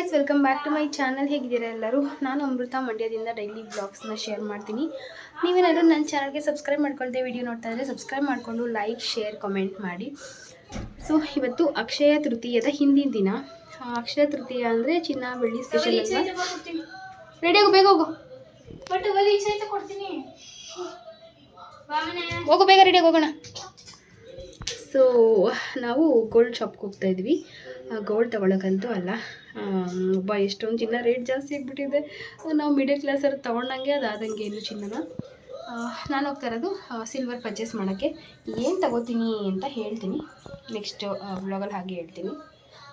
Guys welcome back to my channel ಹೇಗಿದ್ದೀರಾ ಎಲ್ಲರೂ? ನಾನು ಅಮೃತ ಮಂಡ್ಯದಿಂದ ಡೈಲಿ ಬ್ಲಾಗ್ಸ್ನ ಶೇರ್ ಮಾಡ್ತೀನಿ. ನೀವೇನಾದರೂ ನನ್ನ ಚಾನಲ್ಗೆ ಸಬ್ಸ್ಕ್ರೈಬ್ ಮಾಡ್ಕೊಳ್ತೇವೆ ವಿಡಿಯೋ ನೋಡ್ತಾ ಇದ್ದರೆ ಸಬ್ಸ್ಕ್ರೈಬ್ ಮಾಡಿಕೊಂಡು ಲೈಕ್ ಶೇರ್ ಕಮೆಂಟ್ ಮಾಡಿ. ಸೊ ಇವತ್ತು ಅಕ್ಷಯ ತೃತೀಯದ ಹಿಂದಿನ ದಿನ. ಅಕ್ಷಯ ತೃತೀಯ ಅಂದರೆ ಚಿನ್ನ ಬೆಳ್ಳಿ ಸ್ಪೆಷಲ್ ಅಲ್ವಾ? ರೆಡಿ ಆಗು ಬೇಗ ಹೋಗು. ಹೋಗು ಬೇಗ ರೆಡಿ ಹೋಗೋಣ. ಸೊ ನಾವು ಗೋಲ್ಡ್ ಶಾಪ್ಗೆ ಹೋಗ್ತಾ ಇದ್ವಿ. ಗೋಲ್ಡ್ ತೊಗೊಳಕ್ಕಂತೂ ಅಲ್ಲ. ಒಬ್ಬ ಎಷ್ಟೊಂದು ಚಿನ್ನ ರೇಟ್ ಜಾಸ್ತಿ ಆಗಿಬಿಟ್ಟಿದೆ. ನಾವು ಮಿಡಲ್ ಕ್ಲಾಸಲ್ಲಿ ತೊಗೊಂಡಂಗೆ ಅದಾದಂಗೆ ಏನು ಚಿನ್ನನ? ನಾನು ಹೋಗ್ತಾ ಇರೋದು ಸಿಲ್ವರ್ ಪರ್ಚೇಸ್ ಮಾಡೋಕ್ಕೆ. ಏನು ತಗೋತೀನಿ ಅಂತ ಹೇಳ್ತೀನಿ. ನೆಕ್ಸ್ಟ್ ಬ್ಲಾಗಲ್ಲಿ ಹಾಗೆ ಹೇಳ್ತೀನಿ.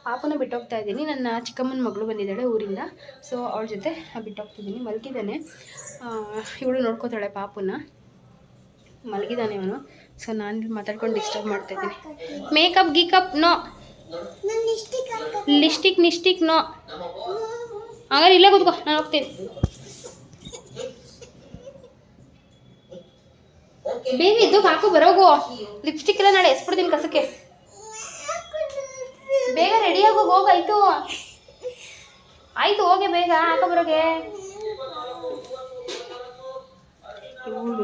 ಪಾಪನ ಬಿಟ್ಟೋಗ್ತಾ ಇದ್ದೀನಿ. ನನ್ನ ಚಿಕ್ಕಮ್ಮನ ಮಗಳು ಬಂದಿದ್ದಾಳೆ ಊರಿಂದ. ಸೊ ಅವಳ ಜೊತೆ ಬಿಟ್ಟೋಗ್ತಿದ್ದೀನಿ. ಮಲಗಿದ್ದಾನೆ. ಇವಳು ನೋಡ್ಕೋತಾಳೆ ಪಾಪನ. ಮಲಗಿದ್ದಾನೆ ಅವನು. ಸೊ ನಾನು ಮಾತಾಡ್ಕೊಂಡು ಡಿಸ್ಟರ್ಬ್ ಮಾಡ್ತಾ ಇದ್ದೀನಿ. ಮೇಕಪ್ ಗೀಕಪ್ ನೋ ಲಿಸ್ಟಿಕ್ ನಿಸ್ಟಿಕ್ ನೋ. ಹಂಗಾರೆ ಇಲ್ಲೇ ಕೂತ್ಕೋ ನಾನು ಹೋಗ್ತೀನಿ. ಬೇಗ ಇದ್ದು ಹಾಕು ಬರೋಗು ಲಿಪ್ಸ್ಟಿಕ್ ಎಲ್ಲ ನಾಳೆ ಎಸ್ಬಿಡ್ತೀನಿ ಕಸಕ್ಕೆ. ಬೇಗ ರೆಡಿ ಆಗೋ ಹೋಗಾಯ್ತು ಆಯ್ತು. ಹೋಗೆ ಬೇಗ ಹಾಕೋ ಬರೋಗೆ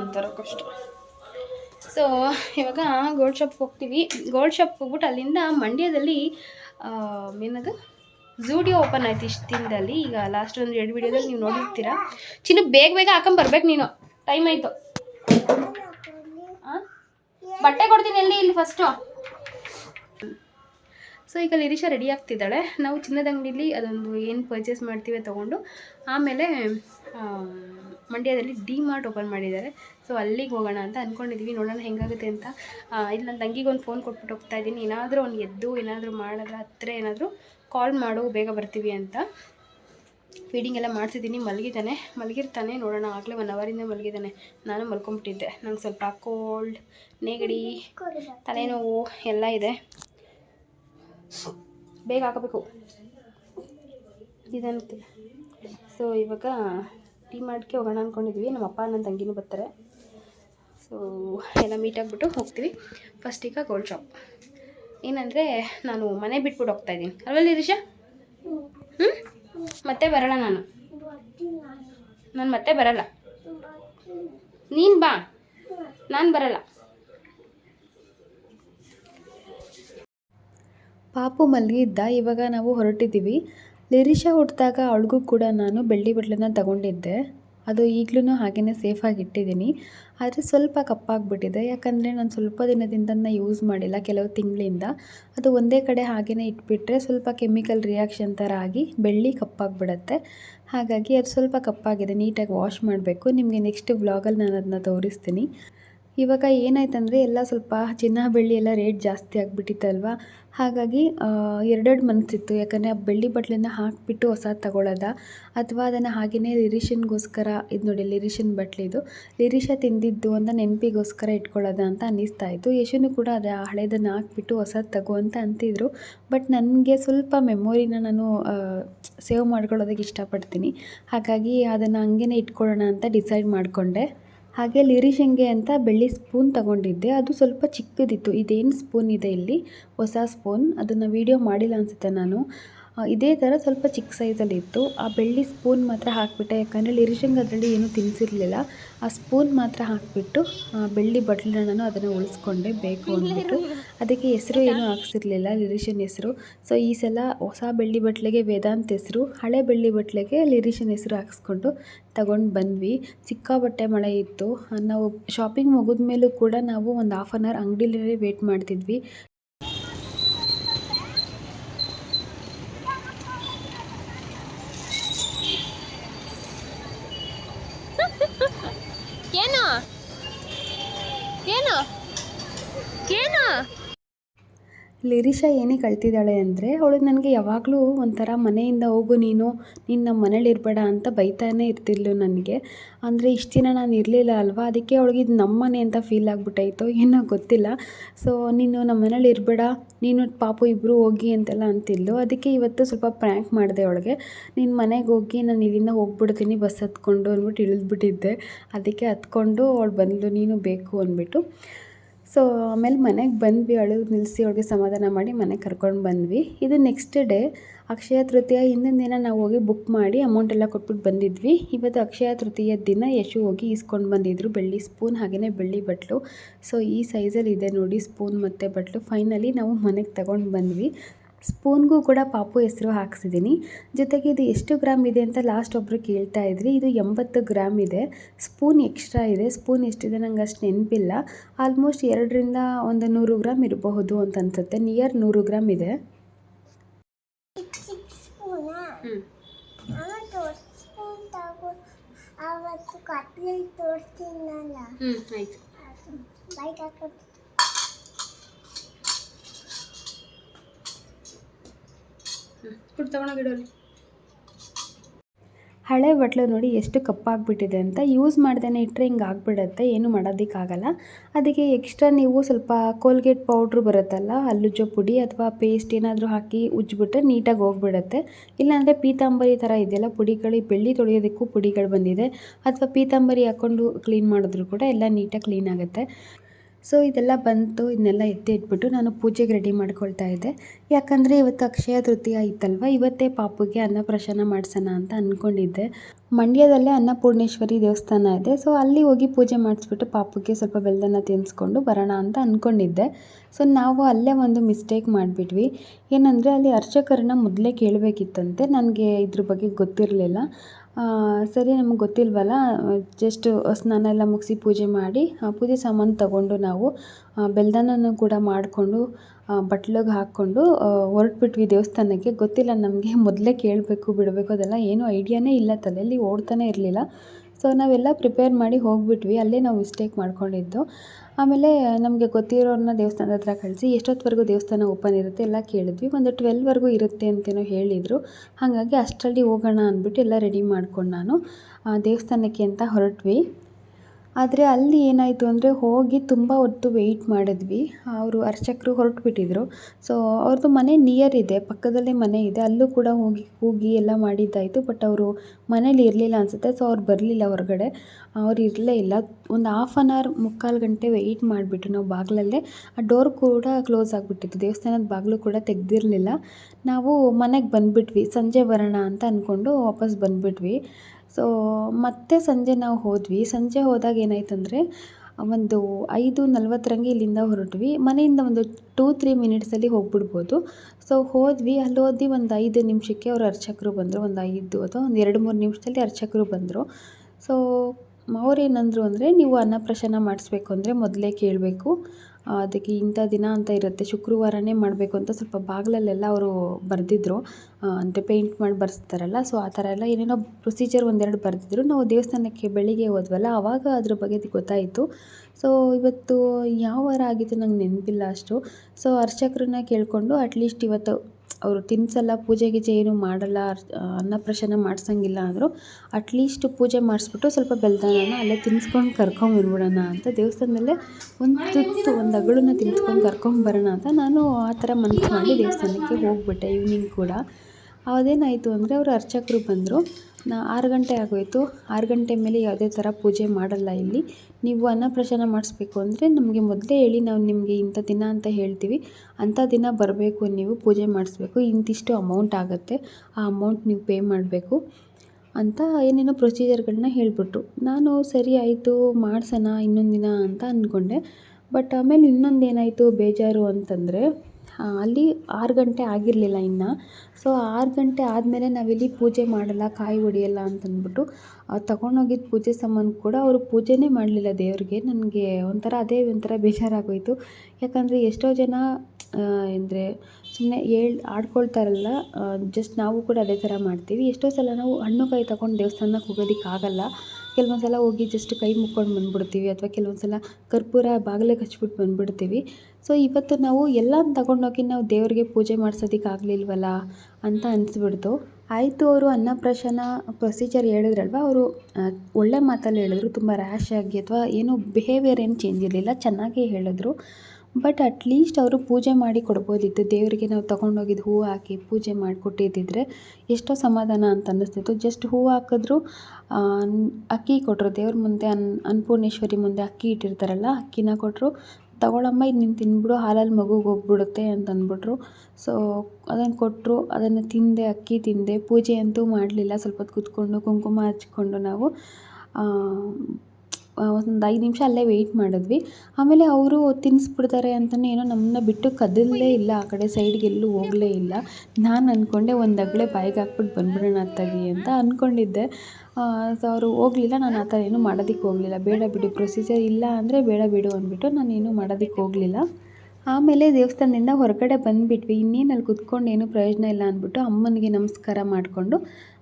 ಒಂಥರ ಕಷ್ಟ. ಸೊ ಇವಾಗ ಗೋಲ್ಡ್ ಶಾಪ್ಗೆ ಹೋಗ್ತೀವಿ. ಗೋಲ್ಡ್ ಶಾಪ್ಗೆ ಹೋಗ್ಬಿಟ್ಟು ಅಲ್ಲಿಂದ ಮಂಡ್ಯದಲ್ಲಿ ಏನದು? ಝೂಡಿಯೋ ಓಪನ್ ಆಯ್ತು ಇಷ್ಟು ದಿನದಲ್ಲಿ. ಈಗ ಲಾಸ್ಟ್ ಒಂದು ಎರಡು ವಿಡಿಯೋದಲ್ಲಿ ನೀವು ನೋಡಿರ್ತೀರಾ. ಚಿನ್ನ ಬೇಗ ಬೇಗ ಹಾಕೊಂಡ್ ಬರ್ಬೇಕು ನೀನು. ಟೈಮ್ ಆಯಿತು. ಬಟ್ಟೆ ಕೊಡ್ತೀನಿ ಎಲ್ಲಿ? ಇಲ್ಲಿ ಫಸ್ಟು ಸೊ ಈಗ ಲಿರಿಷಾ ರೆಡಿ ಆಗ್ತಿದ್ದಾಳೆ. ನಾವು ಚಿನ್ನದ ಅಂಗಡಿಲಿ ಅದೊಂದು ಏನು ಪರ್ಚೇಸ್ ಮಾಡ್ತೀವಿ ತಗೊಂಡು ಆಮೇಲೆ ಆಮ್, ಮಂಡ್ಯದಲ್ಲಿ ಡಿ ಮಾರ್ಟ್ ಓಪನ್ ಮಾಡಿದ್ದಾರೆ. ಸೊ, ಅಲ್ಲಿಗೆ ಹೋಗೋಣ ಅಂತ ಅಂದ್ಕೊಂಡಿದ್ವಿ ನೋಡೋಣ ಹೆಂಗಾಗುತ್ತೆ ಅಂತ. ಇಲ್ಲಿ ನನ್ನ ತಂಗಿಗೆ ಒಂದು ಫೋನ್ ಕೊಟ್ಬಿಟ್ಟು ಹೋಗ್ತಾ ಇದ್ದೀನಿ. ಏನಾದರೂ ಅವ್ನು ಎದ್ದು ಏನಾದರೂ ಮಾಡಿದ್ರೆ ಹತ್ತಿರ ಏನಾದರೂ ಕಾಲ್ ಮಾಡು, ಬೇಗ ಬರ್ತೀವಿ ಅಂತ. ಫೀಡಿಂಗ್ ಎಲ್ಲ ಮಾಡಿಸಿದ್ದೀನಿ. ಮಲಗಿದ್ದಾನೆ. ಮಲಗಿರ್ತಾನೆ. ನೋಡೋಣ, ಆಗಲೇ ಒನ್ ಅವರಿಂದ ಮಲಗಿದ್ದಾನೆ. ನಾನು ಮಲ್ಕೊಂಬಿಟ್ಟಿದ್ದೆ ನಂಗೆ ಸ್ವಲ್ಪ ಕೋಲ್ಡ್ ನೆಗಡಿ, ತಲೆನೋವು ಎಲ್ಲ ಇದೆ. ಬೇಗ ಹಾಕಬೇಕು. ಇದಂತಿಲ್ಲ ಸೊ ಇವಾಗ ಟೀ ಮಾಡಕ್ಕೆ ಹೋಗೋಣ ಅಂದ್ಕೊಂಡಿದ್ವಿ ನಮ್ಮ ಅಪ್ಪ, ನನ್ನ ತಂಗಿನೂ ಬರ್ತಾರೆ. ಸೊ ಎಲ್ಲ ಮೀಟ್ ಆಗಿಬಿಟ್ಟು ಹೋಗ್ತೀವಿ. ಫಸ್ಟ್ ಈಗ ಗೋಲ್ಡ್ ಶಾಪ್ ಏನಂದರೆ, ನಾನು ಮನೆ ಬಿಟ್ಬಿಟ್ಟು ಹೋಗ್ತಾ ಇದ್ದೀನಿ. ಅಲ್ವಲ್ಲ ರಿಷಾ ಹ್ಞೂ ಮತ್ತೆ ಬರೋಣ ನಾನು. ನಾನು ಮತ್ತೆ ಬರಲ್ಲ. ನೀನು ಬಾ. ನಾನು ಬರಲ್ಲ. ಪಾಪು ಮಲಗಿದ್ದ ಇವಾಗ ನಾವು ಹೊರಟಿದ್ದೀವಿ. ಲಿರಿಷಾ ಹುಟ್ಟಿದಾಗ ಅವಳಿಗೂ ಕೂಡ ನಾನು ಬೆಳ್ಳಿ ಬಟ್ಲನ್ನ ತಗೊಂಡಿದ್ದೆ. ಅದು ಈಗಲೂ ಹಾಗೆಯೇ ಸೇಫಾಗಿ ಇಟ್ಟಿದ್ದೀನಿ. ಆದರೆ ಸ್ವಲ್ಪ ಕಪ್ಪಾಗಿಬಿಟ್ಟಿದೆ. ಯಾಕಂದರೆ ನಾನು ಸ್ವಲ್ಪ ದಿನದಿಂದ ಯೂಸ್ ಮಾಡಿಲ್ಲ, ಕೆಲವು ತಿಂಗಳಿಂದ. ಅದು ಒಂದೇ ಕಡೆ ಹಾಗೆಯೇ ಇಟ್ಬಿಟ್ರೆ ಸ್ವಲ್ಪ ಕೆಮಿಕಲ್ ರಿಯಾಕ್ಷನ್ ಥರ ಆಗಿ ಬೆಳ್ಳಿ ಕಪ್ಪಾಗಿಬಿಡತ್ತೆ. ಹಾಗಾಗಿ ಅದು ಸ್ವಲ್ಪ ಕಪ್ಪಾಗಿದೆ, ನೀಟಾಗಿ ವಾಶ್ ಮಾಡಬೇಕು. ನಿಮಗೆ ನೆಕ್ಸ್ಟ್ ವ್ಲಾಗಲ್ಲಿ ನಾನು ಅದನ್ನ ತೋರಿಸ್ತೀನಿ. ಇವಾಗ ಏನಾಯ್ತಂದರೆ ಎಲ್ಲ ಸ್ವಲ್ಪ ಚಿನ್ನ, ಬೆಳ್ಳಿ ಎಲ್ಲ ರೇಟ್ ಜಾಸ್ತಿ ಆಗಿಬಿಟ್ಟಿತ್ತಲ್ವ? ಹಾಗಾಗಿ ಎರಡೆರಡು ಮನಸ್ಸಿತ್ತು ಯಾಕಂದರೆ ಆ ಬೆಳ್ಳಿ ಬಟ್ಲನ್ನು ಹಾಕಿಬಿಟ್ಟು ಹೊಸ ತಗೊಳ್ಳೋದ ಅಥವಾ ಅದನ್ನು ಹಾಗೆಯೇ ಲಿರಿಷನ್ಗೋಸ್ಕರ ಇದು ನೋಡಿ ಲಿರಿಷನ್ ಬಟ್ಲಿದು ಲಿರಿಷ ತಿಂದಿದ್ದು ಅಂತ ನೆನಪಿಗೋಸ್ಕರ ಇಟ್ಕೊಳ್ಳೋದ ಅಂತ ಅನ್ನಿಸ್ತಾ ಇತ್ತು. ಯಶುನು ಕೂಡ ಅದೇ ಹಳೇದನ್ನು ಹಾಕಿಬಿಟ್ಟು ಹೊಸದು ತಗೋ ಅಂತ ಅಂತಿದ್ರು. ಬಟ್ ನನಗೆ ಸ್ವಲ್ಪ ಮೆಮೊರಿನ ನಾನು ಸೇವ್ ಮಾಡ್ಕೊಳ್ಳೋದಕ್ಕೆ ಇಷ್ಟಪಡ್ತೀನಿ. ಹಾಗಾಗಿ ಅದನ್ನು ಹಂಗೆ ಇಟ್ಕೊಳ್ಳೋಣ ಅಂತ ಡಿಸೈಡ್ ಮಾಡಿಕೊಂಡೆ. ಹಾಗೆ ಲಿರಿಶಂಗೆ ಅಂತ ಬೆಳ್ಳಿ ಸ್ಪೂನ್ ತಗೊಂಡಿದ್ದೆ. ಅದು ಸ್ವಲ್ಪ ಚಿಕ್ಕದಿತ್ತು. ಇದೇನು ಸ್ಪೂನ್ ಇದೆ ಇಲ್ಲಿ? ಹೊಸ ಸ್ಪೂನ್. ಅದನ್ನು ವೀಡಿಯೋ ಮಾಡಿಲ್ಲ ಅನಿಸುತ್ತೆ ನಾನು. ಇದೇ ಥರ ಸ್ವಲ್ಪ ಚಿಕ್ಕ ಸೈಜಲ್ಲಿ ಇತ್ತು. ಆ ಬೆಳ್ಳಿ ಸ್ಪೂನ್ ಮಾತ್ರ ಹಾಕಿಬಿಟ್ಟೆ. ಯಾಕಂದರೆ ಲಿರಿಶಂಗ್ ಅದರಲ್ಲಿ ಏನೂ ತಿನ್ನಿಸಿರಲಿಲ್ಲ ಆ ಸ್ಪೂನ್ ಮಾತ್ರ ಹಾಕಿಬಿಟ್ಟು ಬೆಳ್ಳಿ ಬಟ್ಲನ್ನ ನಾನು ಅದನ್ನು ಉಳಿಸ್ಕೊಂಡೆ. ಬೇಕು ಅಂದ್ಬಿಟ್ಟು. ಅದಕ್ಕೆ ಹೆಸರು ಏನೂ ಹಾಕ್ಸಿರ್ಲಿಲ್ಲ ಲಿರಿಶನ್ ಹೆಸರು. ಸೊ, ಈ ಸಲ ಹೊಸ ಬೆಳ್ಳಿ ಬಟ್ಲಿಗೆ ವೇದಾಂತ್ ಹೆಸರು. ಹಳೆ ಬೆಳ್ಳಿ ಬಟ್ಲಿಗೆ ಲಿರಿಷನ್ ಹೆಸರು ಹಾಕ್ಸ್ಕೊಂಡು ತಗೊಂಡು ಬಂದ್ವಿ. ಸಿಕ್ಕಾಬಟ್ಟೆ ಮಳೆ ಇತ್ತು. ನಾವು ಶಾಪಿಂಗ್ ಮುಗಿದ ಮೇಲೂ ಕೂಡ ನಾವು ಒಂದು ಹಾಫ್ ಆನ್ ಅವರ್ ಅಂಗಡಿಲೇ ವೇಟ್ ಮಾಡ್ತಿದ್ವಿ. ಲಿರಿಷಾ ಏನೇ ಕಳ್ತಿದ್ದಾಳೆ ಅಂದರೆ, ಅವಳು ನನಗೆ ಯಾವಾಗಲೂ ಒಂಥರ ಮನೆಯಿಂದ ಹೋಗು ನೀನು ನೀನು ನಮ್ಮ ಮನೇಲಿ ಇರಬೇಡ ಅಂತ ಬೈತಾನೇ ಇರ್ತಿದ್ಲು ನನಗೆ. ಅಂದರೆ ಇಷ್ಟು ದಿನ ನಾನು ಇರಲಿಲ್ಲ ಅಲ್ವಾ? ಅದಕ್ಕೆ ಅವಳಿಗೆ ಇದು ನಮ್ಮ ಮನೆ ಅಂತ ಫೀಲ್ ಆಗಿಬಿಟ್ಟಾಯಿತು ಏನೋ ಗೊತ್ತಿಲ್ಲ. ಸೊ ನೀನು ನಮ್ಮ ಮನೇಲಿ ಇರಬೇಡ, ನೀನು ಪಾಪು ಇಬ್ಬರು ಹೋಗಿ ಅಂತೆಲ್ಲ ಅಂತಿದ್ಲು. ಅದಕ್ಕೆ ಇವತ್ತು ಸ್ವಲ್ಪ ಪ್ರ್ಯಾಂಕ್ ಮಾಡಿದೆ ಅವಳಿಗೆ. ನೀನು ಮನೆಗೆ ಹೋಗಿ, ನಾನು ಇಲ್ಲಿಂದ ಹೋಗ್ಬಿಡ್ತೀನಿ ಬಸ್ ಹತ್ಕೊಂಡು ಅಂದ್ಬಿಟ್ಟು ಇಳಿದ್ಬಿಟ್ಟಿದ್ದೆ. ಅದಕ್ಕೆ ಹತ್ಕೊಂಡು ಅವಳು ಬಂದಳು ನೀನು ಬೇಕು ಅಂದ್ಬಿಟ್ಟು. ಸೊ ಆಮೇಲೆ ಮನೆಗೆ ಬಂದ್ವಿ ಅಳು ನಿಲ್ಲಿಸಿ ಅವಳಿಗೆ ಸಮಾಧಾನ ಮಾಡಿ ಮನೆಗೆ ಕರ್ಕೊಂಡು ಬಂದ್ವಿ. ಇದು ನೆಕ್ಸ್ಟ್ ಡೇ ಅಕ್ಷಯ ತೃತೀಯ ಹಿಂದಿನ ದಿನ ನಾವು ಹೋಗಿ ಬುಕ್ ಮಾಡಿ ಅಮೌಂಟ್ ಎಲ್ಲ ಕೊಟ್ಬಿಟ್ಟು ಬಂದಿದ್ವಿ. ಇವತ್ತು ಅಕ್ಷಯ ತೃತೀಯ ದಿನ ಯಶು ಹೋಗಿ ಈಸ್ಕೊಂಡು ಬಂದಿದ್ರು, ಬೆಳ್ಳಿ ಸ್ಪೂನ್ ಹಾಗೆಯೇ ಬೆಳ್ಳಿ ಬಟ್ಲು. ಸೊ ಈ ಸೈಜಲ್ಲಿ ಇದೆ ನೋಡಿ ಸ್ಪೂನ್ ಮತ್ತು ಬಟ್ಲು. ಫೈನಲಿ ನಾವು ಮನೆಗೆ ತಗೊಂಡು ಬಂದ್ವಿ. ಸ್ಪೂನ್ಗೂ ಕೂಡ ಪಾಪು ಹೆಸರು ಹಾಕ್ಸಿದ್ದೀನಿ. ಜೊತೆಗೆ ಇದು ಎಷ್ಟು ಗ್ರಾಮ್ ಇದೆ ಅಂತ ಲಾಸ್ಟ್ ಒಬ್ಬರು ಕೇಳ್ತಾ ಇದ್ರಿ. ಇದು ಎಂಬತ್ತು ಗ್ರಾಮ್ ಇದೆ. ಸ್ಪೂನ್ ಎಕ್ಸ್ಟ್ರಾ ಇದೆ. ಸ್ಪೂನ್ ಎಷ್ಟಿದೆ ನಂಗೆ ಅಷ್ಟು ನೆನಪಿಲ್ಲ. ಆಲ್ಮೋಸ್ಟ್ ಎರಡರಿಂದ ಒಂದು ನೂರು ಗ್ರಾಮ್ ಇರಬಹುದು ಅಂತ ಅನ್ಸುತ್ತೆ. ನಿಯರ್ ನೂರು ಗ್ರಾಮ್ ಇದೆ. ಆಯಿತು. ಹಳೆ ಬಟ್ಲು ನೋಡಿ ಎಷ್ಟು ಕಪ್ಪಾಗ್ಬಿಟ್ಟಿದೆ ಅಂತ. ಯೂಸ್ ಮಾಡ್ದೇ ಇಟ್ಟರೆ ಹಿಂಗೆ ಆಗಿಬಿಡತ್ತೆ. ಏನು ಮಾಡೋದಕ್ಕಾಗಲ್ಲ. ಅದಕ್ಕೆ ಎಕ್ಸ್ಟ್ರಾ ನೀವು ಸ್ವಲ್ಪ ಕೋಲ್ಗೇಟ್ ಪೌಡ್ರ್ ಬರುತ್ತಲ್ಲ, ಅಲ್ಲುಜ್ಜೋ ಪುಡಿ ಅಥವಾ ಪೇಸ್ಟ್ ಏನಾದರೂ ಹಾಕಿ ಉಜ್ಜಿಬಿಟ್ರೆ ನೀಟಾಗಿ ಹೋಗ್ಬಿಡತ್ತೆ. ಇಲ್ಲಾಂದರೆ ಪೀತಾಂಬರಿ ಥರ ಇದೆಯಲ್ಲ, ಪುಡಿಗಳು ಬೆಳ್ಳಿ ತೊಳೆಯೋದಕ್ಕೂ ಪುಡಿಗಳು ಬಂದಿದೆ. ಅಥವಾ ಪೀತಾಂಬರಿ ಹಾಕ್ಕೊಂಡು ಕ್ಲೀನ್ ಮಾಡಿದ್ರು ಕೂಡ ಎಲ್ಲ ನೀಟಾಗಿ ಕ್ಲೀನ್ ಆಗುತ್ತೆ. ಸೊ ಇದೆಲ್ಲ ಬಂತು, ಇದನ್ನೆಲ್ಲ ಎತ್ತಿ ಇಟ್ಬಿಟ್ಟು ನಾನು ಪೂಜೆಗೆ ರೆಡಿ ಮಾಡ್ಕೊಳ್ತಾ ಇದ್ದೆ. ಯಾಕಂದರೆ ಇವತ್ತು ಅಕ್ಷಯ ತೃತೀಯ ಇತ್ತಲ್ವ ಇವತ್ತೇ ಪಾಪುಗೆ ಅನ್ನಪ್ರಾಶನ ಮಾಡಿಸೋಣ ಅಂತ ಅಂದ್ಕೊಂಡಿದ್ದೆ ಮಂಡ್ಯದಲ್ಲೇ ಅನ್ನಪೂರ್ಣೇಶ್ವರಿ ದೇವಸ್ಥಾನ ಇದೆ. ಸೊ ಅಲ್ಲಿ ಹೋಗಿ ಪೂಜೆ ಮಾಡಿಸ್ಬಿಟ್ಟು ಪಾಪುಗೆ ಸ್ವಲ್ಪ ಬೆಲ್ಲನ ತಿನ್ನಿಸ್ಕೊಂಡು ಬರೋಣ ಅಂತ ಅಂದ್ಕೊಂಡಿದ್ದೆ ಸೊ ನಾವು ಅಲ್ಲೇ ಒಂದು ಮಿಸ್ಟೇಕ್ ಮಾಡಿಬಿಟ್ವಿ. ಏನಂದರೆ ಅಲ್ಲಿ ಅರ್ಚಕರನ್ನ ಮೊದಲೇ ಕೇಳಬೇಕಿತ್ತಂತೆ. ನನಗೆ ಇದ್ರ ಬಗ್ಗೆ ಗೊತ್ತಿರಲಿಲ್ಲ. ಸರಿ, ನಮಗೆ ಗೊತ್ತಿಲ್ವಲ್ಲ ಜಸ್ಟ್ ಸ್ನಾನ ಎಲ್ಲ ಮುಗಿಸಿ ಪೂಜೆ ಮಾಡಿ ಪೂಜೆ ಸಾಮಾನು ತಗೊಂಡು ನಾವು ಬೆಲ್ದನೂ ಕೂಡ ಮಾಡಿಕೊಂಡು ಬಟ್ಲಗೆ ಹಾಕ್ಕೊಂಡು ಹೊರಟ್ಬಿಟ್ವಿ ದೇವಸ್ಥಾನಕ್ಕೆ. ಗೊತ್ತಿಲ್ಲ ನಮಗೆ ಮೊದಲೇ ಕೇಳಬೇಕು, ಬಿಡಬೇಕು, ಅದೆಲ್ಲ ಏನೂ ಐಡಿಯಾನೇ ಇಲ್ಲ, ತಲೆಯಲ್ಲಿ ಓಡ್ತಾನೆ ಇರಲಿಲ್ಲ. ಸೊ ನಾವೆಲ್ಲ ಪ್ರಿಪೇರ್ ಮಾಡಿ ಹೋಗ್ಬಿಟ್ವಿ. ಅಲ್ಲೇ ನಾವು ಮಿಸ್ಟೇಕ್ ಮಾಡ್ಕೊಂಡಿದ್ದು. ಆಮೇಲೆ, ನಮಗೆ ಗೊತ್ತಿರೋರನ್ನ ದೇವಸ್ಥಾನದ ಹತ್ರ ಕಳಿಸಿ, ಎಷ್ಟೊತ್ತವರೆಗೂ ದೇವಸ್ಥಾನ ಓಪನ್ ಇರುತ್ತೆ ಎಲ್ಲ ಕೇಳಿದ್ವಿ. ಒಂದು ಟ್ವೆಲ್ವರೆಗೂ ಇರುತ್ತೆ ಅಂತೇನೋ ಹೇಳಿದರು. ಹಾಗಾಗಿ ಅಷ್ಟರಲ್ಲಿ ಹೋಗೋಣ ಅಂದ್ಬಿಟ್ಟು ಎಲ್ಲ ರೆಡಿ ಮಾಡ್ಕೊಂಡು ನಾನು ದೇವಸ್ಥಾನಕ್ಕೆ ಅಂತ ಹೊರಟ್ವಿ. ಆದರೆ ಅಲ್ಲಿ ಏನಾಯಿತು ಅಂದರೆ ಹೋಗಿ ತುಂಬ ಹೊತ್ತು ವೆಯ್ಟ್ ಮಾಡಿದ್ವಿ. ಅವರು ಅರ್ಚಕರು ಹೊರಟುಬಿಟ್ಟಿದ್ರು. ಸೊ ಅವ್ರದ್ದು ಮನೆ ನಿಯರ್ ಇದೆ, ಪಕ್ಕದಲ್ಲೇ ಮನೆ ಇದೆ. ಅಲ್ಲೂ ಕೂಡ ಹೋಗಿ, ಕೂಗಿ ಎಲ್ಲ ಮಾಡಿದ್ದಾಯಿತು ಬಟ್ ಅವರು ಮನೇಲಿ ಇರಲಿಲ್ಲ ಅನಿಸುತ್ತೆ. ಸೊ ಅವ್ರು ಬರಲಿಲ್ಲ ಹೊರಗಡೆ. ಅವ್ರು ಇರಲೇ ಇಲ್ಲ. ಒಂದು ಹಾಫ್ ಆನ್ ಅವರ್ ಮುಕ್ಕಾಲು ಗಂಟೆ ವೆಯ್ಟ್ ಮಾಡಿಬಿಟ್ಟು ನಾವು ಬಾಗಿಲಲ್ಲೇ. ಆ ಡೋರ್ ಕೂಡ ಕ್ಲೋಸ್ ಆಗಿಬಿಟ್ಟಿತ್ತು. ದೇವಸ್ಥಾನದ ಬಾಗಿಲು ಕೂಡ ತೆಗೆದಿರಲಿಲ್ಲ. ನಾವು ಮನೆಗೆ ಬಂದುಬಿಟ್ವಿ. ಸಂಜೆ ಬರೋಣ ಅಂತ ಅಂದ್ಕೊಂಡು ವಾಪಸ್ ಬಂದುಬಿಟ್ವಿ. ಸೊ ಮತ್ತೆ ಸಂಜೆ ನಾವು ಹೋದ್ವಿ. ಸಂಜೆ ಹೋದಾಗ ಏನಾಯ್ತಂದರೆ, ಒಂದು ಐದು ನಲ್ವತ್ತರಂಗೆ ಇಲ್ಲಿಂದ ಹೊರಟ್ವಿ. ಮನೆಯಿಂದ ಒಂದು ಟೂ ತ್ರೀ ಮಿನಿಟ್ಸಲ್ಲಿ ಹೋಗ್ಬಿಡ್ಬೋದು. ಸೊ ಹೋದ್ವಿ. ಅಲ್ಲಿ ಹೋದ್ವಿ ಒಂದು ಐದು ನಿಮಿಷಕ್ಕೆ ಅವರು ಅರ್ಚಕರು ಬಂದರು. ಒಂದು ಐದು ಅಥವಾ ಒಂದು ಎರಡು, ಮೂರು ನಿಮಿಷದಲ್ಲಿ ಅರ್ಚಕರು ಬಂದರು. ಸೊ ಅವ್ರೇನಂದರು ಅಂದರೆ, ನೀವು ಅನ್ನಪ್ರಾಶನ ಮಾಡಿಸ್ಬೇಕು ಅಂದರೆ ಮೊದಲೇ ಕೇಳಬೇಕು. ಅದಕ್ಕೆ ಇಂಥ ದಿನ ಅಂತ ಇರುತ್ತೆ. ಶುಕ್ರವಾರನೇ ಮಾಡಬೇಕು ಅಂತ ಸ್ವಲ್ಪ ಬಾಗಿಲಲ್ಲೆಲ್ಲ ಅವರು ಬರೆದಿದ್ರು. ಅಂದರೆ ಪೇಂಟ್ ಮಾಡಿ ಬರ್ಸ್ತಾರಲ್ಲ, ಸೊ ಆ ಥರ ಎಲ್ಲ ಏನೇನೋ ಪ್ರೊಸೀಜರ್ ಒಂದೆರಡು ಬರೆದಿದ್ರು. ನಾವು ದೇವಸ್ಥಾನಕ್ಕೆ ಬೆಳಿಗ್ಗೆ ಹೋದ್ವಲ್ಲ ಆವಾಗ ಅದ್ರ ಬಗ್ಗೆ ಗೊತ್ತಾಯಿತು. ಸೊ ಇವತ್ತು ಯಾವ ವಾರ ಆಗಿತ್ತು ನಂಗೆ ನೆನಪಿಲ್ಲ ಅಷ್ಟು. ಸೊ ಅರ್ಚಕರನ್ನ ಕೇಳಿಕೊಂಡು ಅಟ್ಲೀಸ್ಟ್ ಇವತ್ತು ಅವರು ತಿನ್ಸಲ್ಲ, ಪೂಜೆ ಗೀಜೆ ಏನೂ ಮಾಡಲ್ಲ ಅನ್ನಪ್ರಾಶನ ಮಾಡ್ಸೋಂಗಿಲ್ಲ ಅಂದರು ಅಟ್ಲೀಸ್ಟ್ ಪೂಜೆ ಮಾಡಿಸ್ಬಿಟ್ಟು ಸ್ವಲ್ಪ ಬೆಲ್ದನ್ನ ಅಲ್ಲೇ ತಿನ್ಸ್ಕೊಂಡು ಕರ್ಕೊಂಬಂದ್ಬಿಡೋಣ ಅಂತ ದೇವಸ್ಥಾನದಲ್ಲೇ ಒಂದು ತುತ್ತು ಒಂದು ಅಗಳನ್ನ ತಿನ್ಸ್ಕೊಂಡು ಕರ್ಕೊಂಬರೋಣ ಅಂತ ನಾನು ಆ ಥರ ಮನಸ್ಸು ಮಾಡಿ ದೇವಸ್ಥಾನಕ್ಕೆ ಹೋಗ್ಬಿಟ್ಟೆ ಈವ್ನಿಂಗ್ ಕೂಡ. ಅದೇನಾಯಿತು ಅಂದರೆ ಅವರು ಅರ್ಚಕರು ಬಂದರು. ನಾ ಆರು ಗಂಟೆ ಆಗೋಯಿತು. ಆರು ಗಂಟೆ ಮೇಲೆ ಯಾವುದೇ ಥರ ಪೂಜೆ ಮಾಡಲ್ಲ ಇಲ್ಲಿ. ನೀವು ಅನ್ನಪ್ರಾಶನ ಮಾಡಿಸ್ಬೇಕು ಅಂದರೆ ನಮಗೆ ಮೊದಲೇ ಹೇಳಿ ನಾವು ನಿಮಗೆ ಇಂಥ ದಿನ ಅಂತ ಹೇಳ್ತೀವಿ. ಅಂಥ ದಿನ ಬರಬೇಕು, ನೀವು ಪೂಜೆ ಮಾಡಿಸ್ಬೇಕು. ಇಂತಿಷ್ಟು ಅಮೌಂಟ್ ಆಗುತ್ತೆ. ಆ ಅಮೌಂಟ್ ನೀವು ಪೇ ಮಾಡಬೇಕು ಅಂತ ಏನೇನೋ ಪ್ರೊಸೀಜರ್ಗಳನ್ನ ಹೇಳಿಬಿಟ್ರು. ನಾನು ಸರಿ ಆಯಿತು, ಮಾಡ್ಸೋಣ ಇನ್ನೊಂದು ದಿನ ಅಂತ ಅಂದ್ಕೊಂಡೆ. ಬಟ್ ಆಮೇಲೆ ಇನ್ನೊಂದು ಏನಾಯಿತು ಬೇಜಾರು ಅಂತಂದರೆ ಅಲ್ಲಿ ಆರು ಗಂಟೆ ಆಗಿರಲಿಲ್ಲ ಇನ್ನು. ಸೊ ಆರು ಗಂಟೆ ಆದಮೇಲೆ ನಾವಿಲ್ಲಿ ಪೂಜೆ ಮಾಡಲ್ಲ, ಕಾಯಿ ಹೊಡಿಯಲ್ಲ ಅಂತಂದ್ಬಿಟ್ಟು ತಗೊಂಡೋಗಿದ್ದ ಪೂಜೆ ಸಾಮಾನು ಕೂಡ ಅವರು ಪೂಜೆನೇ ಮಾಡಲಿಲ್ಲ ದೇವ್ರಿಗೆ. ನನಗೆ ಒಂಥರ ಅದೇ ಒಂಥರ ಬೇಜಾರಾಗೋಯಿತು. ಯಾಕಂದರೆ ಎಷ್ಟೋ ಜನ ಅಂದರೆ ಸುಮ್ಮನೆ ಹೇಳ್ ಆಡ್ಕೊಳ್ತಾರಲ್ಲ ಜಸ್ಟ್ ನಾವು ಕೂಡ ಅದೇ ಥರ ಮಾಡ್ತೀವಿ. ಎಷ್ಟೋ ಸಲ ನಾವು ಹಣ್ಣು ಕಾಯಿ ತಗೊಂಡು ದೇವಸ್ಥಾನಕ್ಕೆ ಹೋಗೋದಕ್ಕಾಗಲ್ಲ. ಕೆಲವೊಂದು ಸಲ ಹೋಗಿ ಜಸ್ಟ್ ಕೈ ಮುಕ್ಕೊಂಡು ಬಂದ್ಬಿಡ್ತೀವಿ ಅಥವಾ ಕೆಲವೊಂದು ಸಲ ಕರ್ಪೂರ ಬಾಗಿಲಿಗೆ ಹಚ್ಬಿಟ್ಟು ಬಂದ್ಬಿಡ್ತೀವಿ. ಸೊ ಇವತ್ತು ನಾವು ಎಲ್ಲ ತಗೊಂಡೋಗಿ ನಾವು ದೇವರಿಗೆ ಪೂಜೆ ಮಾಡ್ಸೋದಕ್ಕೆ ಆಗಲಿಲ್ವಲ್ಲ ಅಂತ ಅನಿಸ್ಬಿಡ್ತು. ಆಯಿತು, ಅವರು ಅನ್ನಪ್ರಾಶನ ಪ್ರೊಸೀಜರ್ ಹೇಳಿದ್ರಲ್ವ? ಅವರು ಒಳ್ಳೆ ಮಾತಲ್ಲಿ ಹೇಳಿದ್ರು, ತುಂಬ ಆಗಿ ಅಥವಾ ಏನೂ ಬಿಹೇವಿಯರ್ ಏನು ಚೇಂಜ್ ಇರಲಿಲ್ಲ, ಚೆನ್ನಾಗೇ ಹೇಳಿದ್ರು. ಬಟ್ ಅಟ್ಲೀಸ್ಟ್ ಅವರು ಪೂಜೆ ಮಾಡಿ ಕೊಡ್ಬೋದಿತ್ತು. ದೇವರಿಗೆ ನಾವು ತಗೊಂಡೋಗಿದ್ದ ಹೂವು ಹಾಕಿ ಪೂಜೆ ಮಾಡಿ ಕೊಟ್ಟಿದ್ದಿದ್ರೆ ಎಷ್ಟೋ ಸಮಾಧಾನ ಅಂತ ಅನ್ನಿಸ್ತಿತ್ತು. ಜಸ್ಟ್ ಹೂವು ಹಾಕಿದ್ರು ಅಕ್ಕಿ ಕೊಟ್ಟರು ದೇವ್ರ ಮುಂದೆ ಅನ್, ಅನ್ನಪೂರ್ಣೇಶ್ವರಿ ಮುಂದೆ ಅಕ್ಕಿ ಇಟ್ಟಿರ್ತಾರಲ್ಲ, ಅಕ್ಕಿನ ಕೊಟ್ಟರು ತಗೊಳಮ್ಮ, ಇದು ನೀನು ತಿಂದ್ಬಿಡು ಹಾಲಲ್ಲಿ ಮಗುಗೆ ಹೋಗ್ಬಿಡುತ್ತೆ ಅಂತ ಅಂದ್ಬಿಟ್ರು. ಸೊ ಅದನ್ನು ಕೊಟ್ಟರು ಅದನ್ನು ತಿಂದೆ, ಅಕ್ಕಿ ತಿಂದೆ. ಪೂಜೆ ಅಂತೂ ಮಾಡಲಿಲ್ಲ. ಸ್ವಲ್ಪ ಹೊತ್ತು ಕೂತ್ಕೊಂಡು ಕುಂಕುಮ ಹಚ್ಕೊಂಡು ನಾವು ಒಂದು ಐದು ನಿಮಿಷ ಅಲ್ಲೇ ವೆಯ್ಟ್ ಮಾಡಿದ್ವಿ. ಆಮೇಲೆ ಅವರು ತಿನ್ನಿಸ್ಬಿಡ್ತಾರೆ ಅಂತಲೇ ಏನೋ ನಮ್ಮನ್ನ ಬಿಟ್ಟು ಕದಲೇ ಇಲ್ಲ, ಆ ಕಡೆ ಸೈಡ್ಗೆ ಎಲ್ಲೂ ಹೋಗಲೇ ಇಲ್ಲ. ನಾನು ಅಂದ್ಕೊಂಡೆ ಒಂದು ಅಗಳೆ ಬಾಯಿಗೆ ಹಾಕ್ಬಿಟ್ಟು ಬಂದ್ಬಿಡೋಣ ಅತ್ತಾಗಿ ಅಂತ ಅಂದ್ಕೊಂಡಿದ್ದೆ ಸೊ ಅವರು ಹೋಗಲಿಲ್ಲ, ನಾನು ಆ ಥರ ಏನೂ ಮಾಡೋದಕ್ಕೆ ಹೋಗಲಿಲ್ಲ. ಬೇಡ ಬಿಡು ಪ್ರೊಸೀಜರ್ ಇಲ್ಲ ಅಂದರೆ ಬೇಡ ಬಿಡು ಅಂದ್ಬಿಟ್ಟು ನಾನೇನು ಮಾಡೋದಕ್ಕೆ ಹೋಗಲಿಲ್ಲ. ಆಮೇಲೆ ದೇವಸ್ಥಾನದಿಂದ ಹೊರಗಡೆ ಬಂದುಬಿಟ್ವಿ. ಇನ್ನೇನು ಅಲ್ಲಿ ಕುತ್ಕೊಂಡು ಏನೂ ಪ್ರಯೋಜನ ಇಲ್ಲ ಅಂದ್ಬಿಟ್ಟು ಅಮ್ಮನಿಗೆ ನಮಸ್ಕಾರ ಮಾಡಿಕೊಂಡು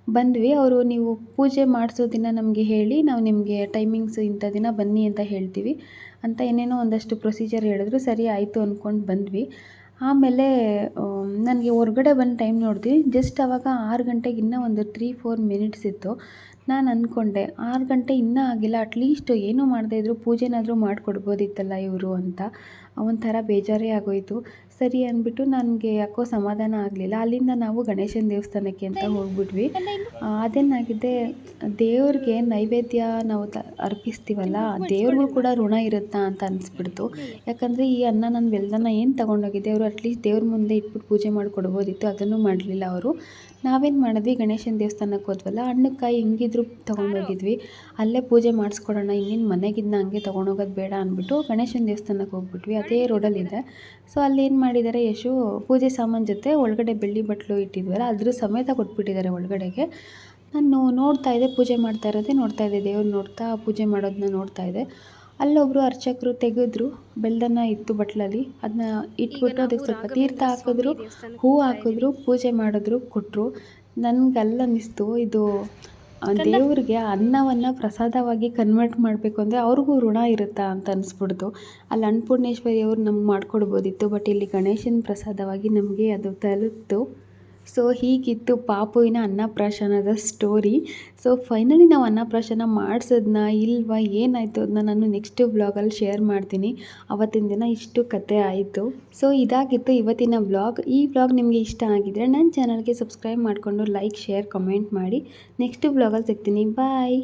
ಬಂದ್ವಿ. ಅವರು ನೀವು ಪೂಜೆ ಮಾಡಿಸೋ ದಿನ ನಮಗೆ ಹೇಳಿ, ನಾವು ನಿಮಗೆ ಟೈಮಿಂಗ್ಸ್ ಇಂಥ ದಿನ ಬನ್ನಿ ಅಂತ ಹೇಳ್ತೀವಿ. ಅಂತ ಏನೇನೋ ಒಂದಷ್ಟು ಪ್ರೊಸೀಜರ್ ಹೇಳಿದ್ರು. ಸರಿ ಆಯಿತು ಅಂದ್ಕೊಂಡು ಬಂದ್ವಿ. ಆಮೇಲೆ ನನಗೆ ಹೊರ್ಗಡೆ ಬಂದು ಟೈಮ್ ನೋಡಿದ್ವಿ. ಜಸ್ಟ್ ಆವಾಗ ಆರು ಗಂಟೆಗೆ ಇನ್ನೂ ಒಂದು ತ್ರೀ ಫೋರ್ ಮಿನಿಟ್ಸ್ ಇತ್ತು. ನಾನು ಅಂದ್ಕೊಂಡೆ ಆರು ಗಂಟೆ ಇನ್ನೂ ಆಗಿಲ್ಲ ಅಟ್ಲೀಸ್ಟ್ ಏನೂ ಮಾಡದೇ ಇದ್ದರೂ ಪೂಜೆನಾದರೂ ಮಾಡಿಕೊಡ್ಬೋದಿತ್ತಲ್ಲ ಇವರು ಅಂತ. ಒಂಥರ ಬೇಜಾರೇ ಆಗೋಯಿತು. ಸರಿ ಅಂದ್ಬಿಟ್ಟು ನನಗೆ ಯಾಕೋ ಸಮಾಧಾನ ಆಗಲಿಲ್ಲ. ಅಲ್ಲಿಂದ ನಾವು ಗಣೇಶನ ದೇವಸ್ಥಾನಕ್ಕೆ ಅಂತ ಹೋಗ್ಬಿಟ್ವಿ. ಅದೇನಾಗಿದೆ, ದೇವ್ರಿಗೆ ನೈವೇದ್ಯ ನಾವು ತ, ಅರ್ಪಿಸ್ತೀವಲ್ಲ, ದೇವ್ರಿಗೂ ಕೂಡ ಋಣ ಇರುತ್ತಾ ಅಂತ ಅನಿಸ್ಬಿಡ್ತು. ಯಾಕಂದರೆ ಈ ಅನ್ನ ನಾನು ಬೆಲ್ದನ್ನ ಏನು ತಗೊಂಡೋಗಿದ್ದೆ, ಅವರು ಅಟ್ಲೀಸ್ಟ್ ದೇವ್ರ ಮುಂದೆ ಇಟ್ಬಿಟ್ಟು ಪೂಜೆ ಮಾಡಿಕೊಡ್ಬೋದಿತ್ತು, ಅದನ್ನು ಮಾಡಲಿಲ್ಲ ಅವರು. ನಾವೇನು ಮಾಡಿದ್ವಿ? ಗಣೇಶನ ದೇವಸ್ಥಾನಕ್ಕೆ ಹೋದ್ವಲ್ಲ, ಹಣ್ಣುಕಾಯಿ ಹೆಂಗಿದ್ರು ತೊಗೊಂಡೋಗಿದ್ವಿ. ಅಲ್ಲೇ ಪೂಜೆ ಮಾಡಿಸ್ಕೊಡೋಣ, ಇನ್ನೇನು ಮನೆಗಿದ್ನ ಹಂಗೆ ತೊಗೊಂಡೋಗೋದು ಬೇಡ ಅಂದ್ಬಿಟ್ಟು ಗಣೇಶನ ದೇವಸ್ಥಾನಕ್ಕೆ ಹೋಗ್ಬಿಟ್ವಿ. ಅದೇ ರೋಡಲ್ಲಿದೆ. ಸೊ ಅಲ್ಲಿ ಏನು ಮಾಡಿದ್ದಾರೆ ಯಶು ಪೂಜೆ ಸಾಮಾನು ಜೊತೆ ಒಳಗಡೆ ಬೆಳ್ಳಿ ಬಟ್ಲು ಇಟ್ಟಿದ್ವಲ್ಲ, ಅದ್ರ ಸಮೇತ ಕೊಟ್ಬಿಟ್ಟಿದ್ದಾರೆ ಒಳಗಡೆಗೆ. ನಾನು ನೋಡ್ತಾ ಇದ್ದೆ, ಪೂಜೆ ಮಾಡ್ತಾ ಇರೋದೇ ನೋಡ್ತಾ ಇದ್ದೆ, ದೇವ್ರು ನೋಡ್ತಾ ಪೂಜೆ ಮಾಡೋದನ್ನ ನೋಡ್ತಾ ಇದ್ದೆ. ಅಲ್ಲೊಬ್ಬರು ಅರ್ಚಕರು ತೆಗೆದ್ರು ಬೆಲ್ದನ್ನ ಇತ್ತು ಬಟ್ಲಲ್ಲಿ. ಅದನ್ನ ಇಟ್ಬಿಟ್ಟು ಅದಕ್ಕೆ ಸ್ವಲ್ಪ ತೀರ್ಥ ಹಾಕಿದ್ರು ಹೂ ಹಾಕಿದ್ರು ಪೂಜೆ ಮಾಡಿದ್ರು ಕೊಟ್ಟರು ನನಗೆ ಅಲ್ಲಿ ಅನ್ನಿಸ್ತು ಇದು ದೇವ್ರಿಗೆ ಅನ್ನವನ್ನು ಪ್ರಸಾದವಾಗಿ ಕನ್ವರ್ಟ್ ಮಾಡಬೇಕು ಅಂದರೆ ಅವ್ರಿಗೂ ಋಣ ಇರುತ್ತಾ ಅಂತ ಅನಿಸ್ಬಿಡ್ತು. ಅಲ್ಲಿ ಅನ್ನಪೂರ್ಣೇಶ್ವರಿ ಅವ್ರು ನಮ್ಗೆ ಮಾಡಿಕೊಡ್ಬೋದಿತ್ತು ಬಟ್ ಇಲ್ಲಿ ಗಣೇಶನ ಪ್ರಸಾದವಾಗಿ ನಮಗೆ ಅದು ತಲುಪ್ತು. ಸೊ ಹೀಗಿತ್ತು ಪಾಪುವಿನ ಅನ್ನಪ್ರಾಶನದ ಸ್ಟೋರಿ ಸೊ ಫೈನಲಿ ನಾವು ಅನ್ನಪ್ರಾಶನ ಮಾಡಿಸೋದನ್ನ ಇಲ್ವಾ, ಏನಾಯಿತು ಅದನ್ನ ನಾನು ನೆಕ್ಸ್ಟ್ ವ್ಲಾಗಲ್ಲಿ ಶೇರ್ ಮಾಡ್ತೀನಿ. ಅವತ್ತಿನ ದಿನ ಇಷ್ಟು ಕತೆ ಆಯಿತು. ಸೊ ಇದಾಗಿತ್ತು ಇವತ್ತಿನ ವ್ಲಾಗ್ ಈ ವ್ಲಾಗ್ ನಿಮಗೆ ಇಷ್ಟ ಆಗಿದ್ರೆ ನನ್ನ ಚಾನಲ್ಗೆ ಸಬ್ಸ್ಕ್ರೈಬ್ ಮಾಡಿಕೊಂಡು ಲೈಕ್ ಶೇರ್ ಕಮೆಂಟ್ ಮಾಡಿ. ನೆಕ್ಸ್ಟ್ ವ್ಲಾಗಲ್ಲಿ ಸಿಗ್ತೀನಿ. ಬಾಯ್